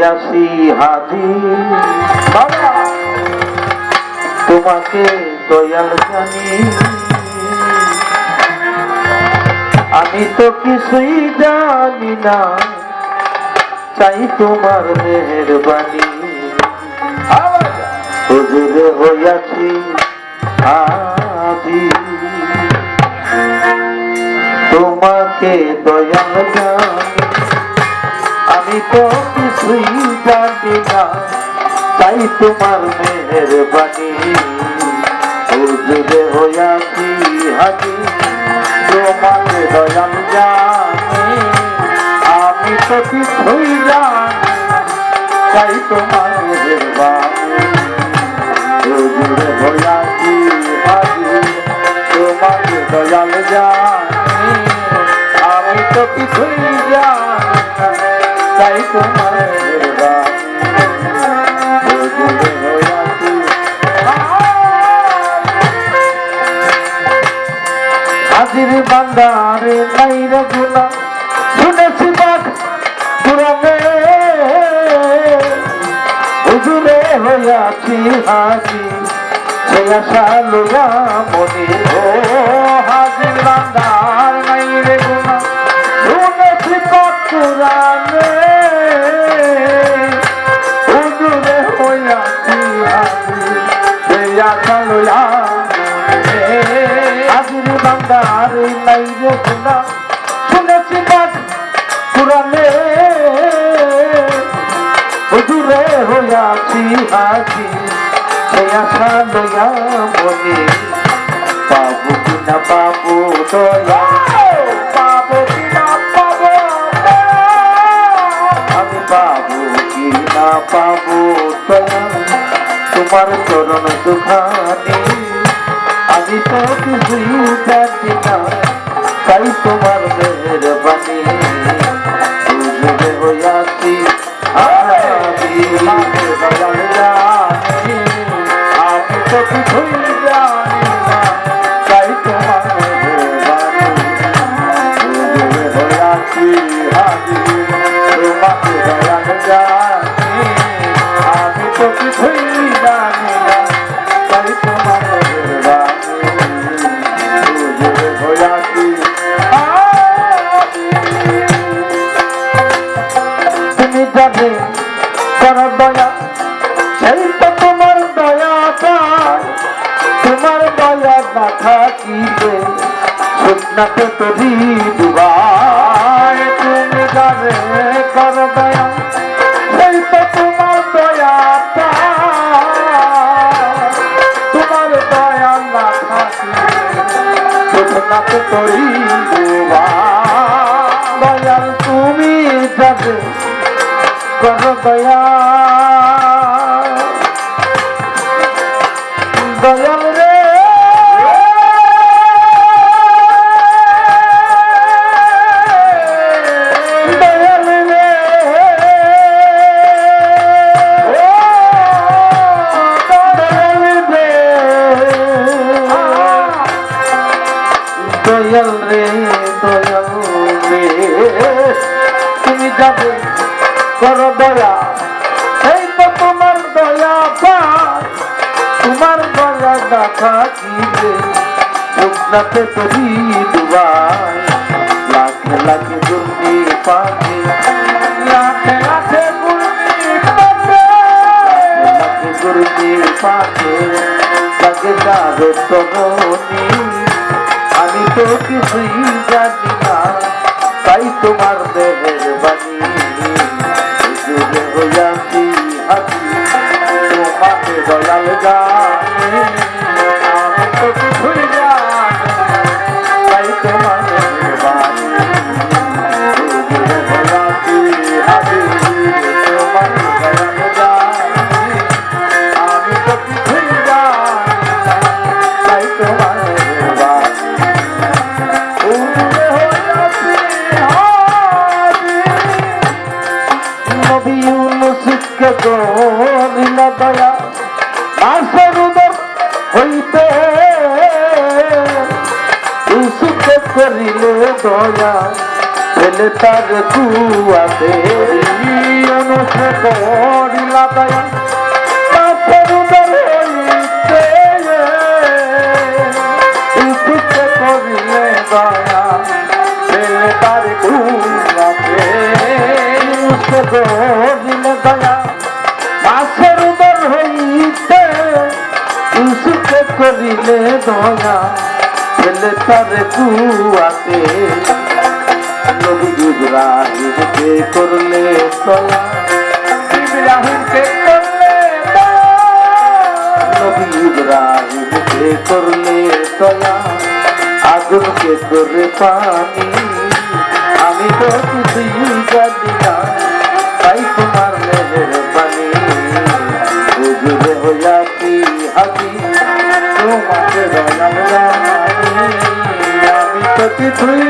হইয়াছি হাজি তোমাকে দয়াল জানি। আমি তো কিছুই জানি না, চাই তোমার মেহরবানি। হুজুরে হইয়াছি আজি তোমাকে দয়াল জানি। আমি তো কিছুই জানি না, তাই তোমার মেয়ের বাণী মেহরবানি হইয়া কি হাজি, তোমার দয়াল জানি। আমি তো কিছুই জানি তাই তোমার মেয়ের হুজুরে হাজির বান্দারে নাই রে গুনা শুনেছি বাদ পুরানে হুজুরে হইয়াছি হাজি সে আশা লইয়া মনে। ও হাজির বান্দার হইয়াছি হাজি সে আশা লইয়া মনে। পাবো কিনা, পাবো দয়া। পাবো কিনা, পাবো আমি পাবো কিনা, পাবো দয়া। তোমার চরণ দুখানি আমি তো কিছুই জানি না। শুকনাতে তরি ডুবায় তুমি যাবে করো দয়া সেই তো তোমার দয়া পায় তোমার দয়া না থাকিবে শুকনাতে তরি ডুবায় দয়াল দেখা কিবে শুকনাতে তরি ডুবায় লাখে লাখে দুর্নি পাখি লাখে লাখে গুর্নি পাখি লাগে যাবে তরুণী আমি তো কিছুই জানি না তাই তোমার দেহের বাণী নিল দয়া মাসের উদর হইতে করিলে দয়া ছেলে তার কুয়াতে করিলে দয়া ফেলে তার কুয়াতে। নবী করলে তলা ইব্রাহিমকে করলে নবী করলে তলা আগুনকে করে পানি। আমি তো কিছুই কিছুই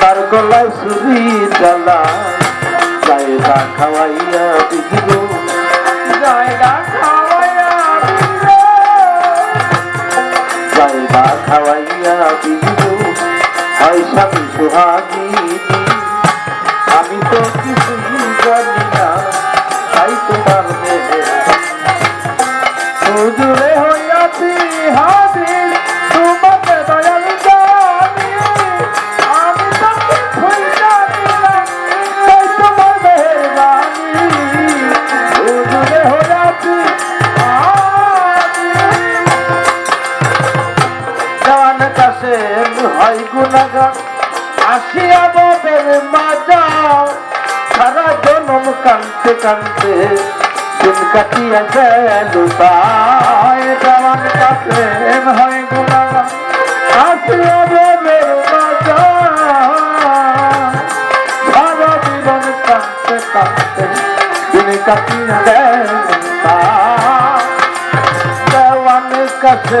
তার গলায় সুরি জ্বালা, জায়গা খাওয়াইয়া দিল। জায়গা খাওয়াইয়া জায়গা খাওয়াইয়া দিল। হয় স্বামী হাজির। জওয়ান কাছে হয় গুণাগান। আসিয়া বদের মাজা, সারা জনম কানতে কানতে দিন কাটিয়া গেল তাই জওয়ান কাছে হয় গুণাগান। আসিয়া বদের মাজা, সারা জীবন কানতে কানতে দিন কাটিয়া গেল তাই। দেওয়ান কাছে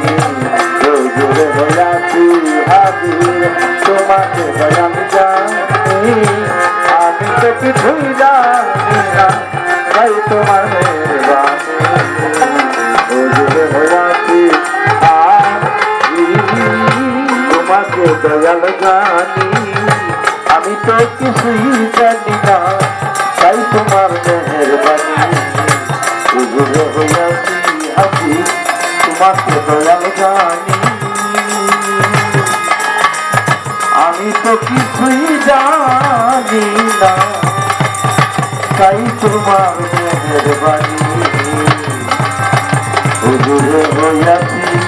জোরে হইয়াছি হাজির তোমাকে দয়াল জানি, আমি তো কিছুই জানি না। তাই তোমার হইয়াছি হাজির তোমাকে দয়াল জানি, আমি তো কিছুই জানি না। তাই তোমার মেহরবানি। হাসি তোমাকে দয়াল জানি না তাই তোমার মেহরবানি হুজুরে হইয়াছি